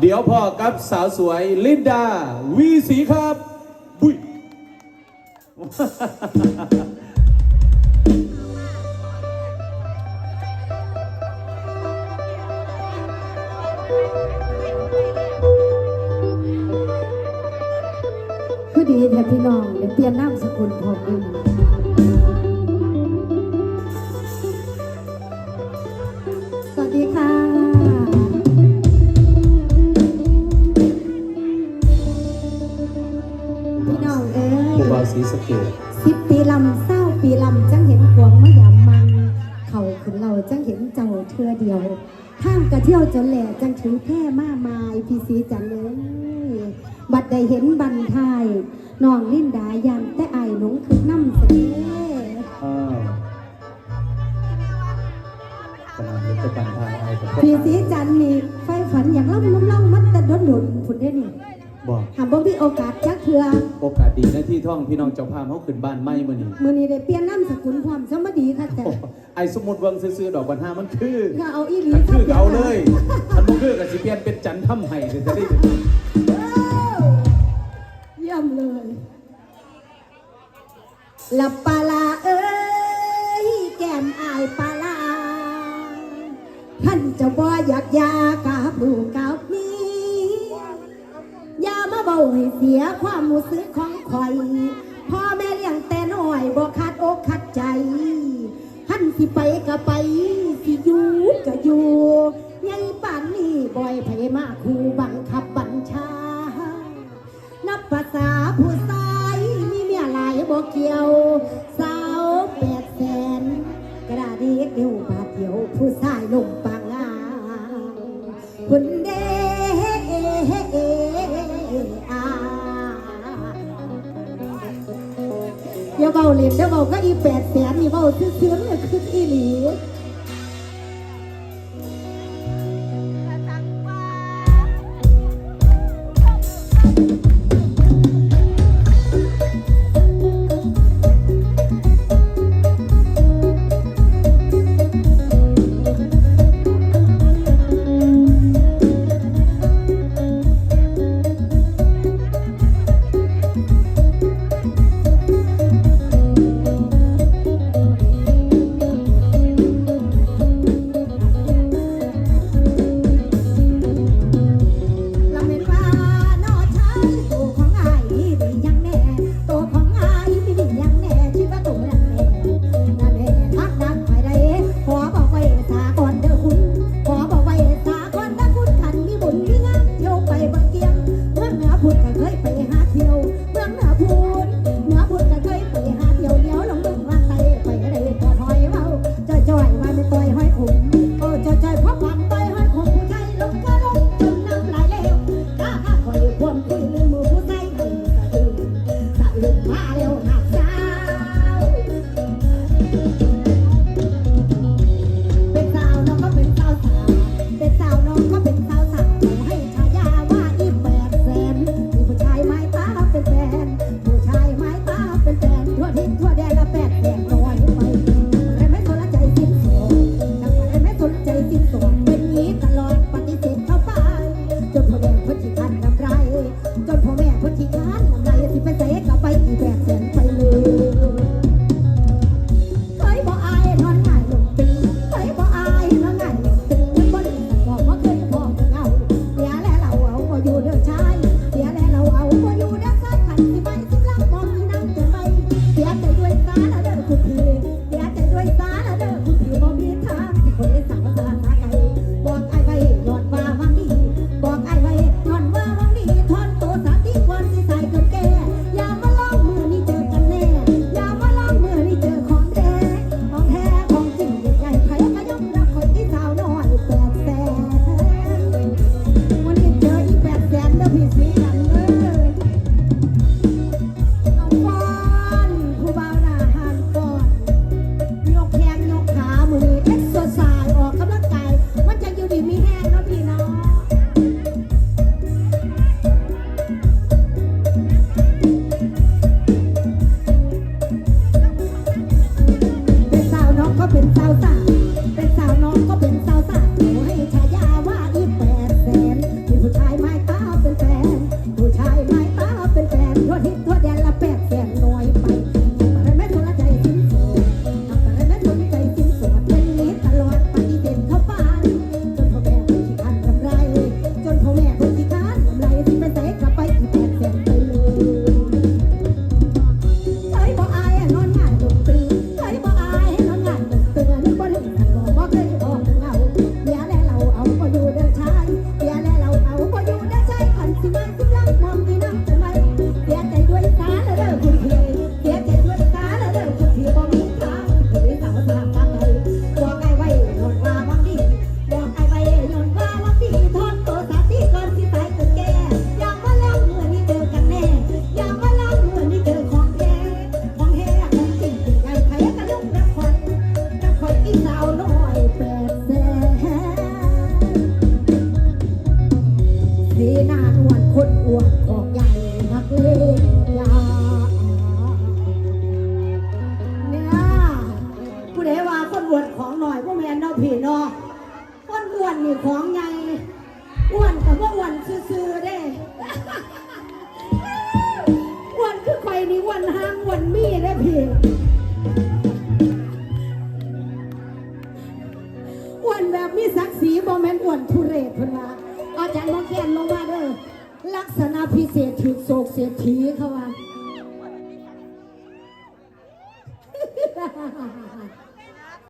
เดี๋ยวพ่อกับสาวสวยลินดา วีสีครับบุยคือดีแท้พี่น้องเดี๋ยวเปลี่ยนนามสกุลพร้อมด้ ปีลำจังเห็นขวงมะยามมัน เขาขึ้นเราจังเห็นเจ้าเทือเดียวท่ามกระเที่ยวจนแหล่จังถือแค่มาไม้พี่สีจันเลยบัดได้เห็นบันทายน้องลิ้นดายามแต่อายหลงคือน้ำเสน่ห์อ้าวขนาดนี้จะปันทายอะไรกับพี่สีจันนี่ไฟฝันอย่างล่ำล้มเล่ามัดแต่ดนดนผุนได้นี่ บอกหาบ่มีโอกาสจักเทือโอกาสดีนะที่ท่องพี่น้องเจ้าภาพเขาขึ้นบ้านไม่มื่อนี้มือนี้ได้เปลี่ยนน้ำสกุลความสมดีค่ะแต่โอ้ไอ้สมุดเวังซื้อๆดอกบันห้ามันคือถ้าเอาอีหลีมันคือค่ะเอาเลยมันบ่คือกับสิเปลี่ยนเป็นจันทำไห้เดี๋ยวจะได้เยี่ยมเลยหลับปลาลาเอ้ยแก้มอายปลาลาท่านเจะบ่อยากยากับลูกกับเมีอย่ามา เบาให้เสียความรู้สึกของข่อยพ่อแม่เลี้ยงแต่น้อยบ่ขาดอกขาดใจท่านสิไปก็ไป สิอยู่ก็อยู่ยังป่านนี้บ่อยไผมาคู่บังคับบัญชา นับภาษาผู้ชายมีเมียหลายบอกเกี่ยว อย่าเบาเล่นเดี๋ยวเบาก็อีแปดแสนนี่เบาซื้อๆเนี่ยคืออีหลี มีอ้วนแบบมีศักดิ์ศรีบ่แม่นอ้วนทุเรศพิ่นละอาจารย์บ่แค้นลงมาเด้อลักษณะพิเศษถือโศกเสียทีเขาว่า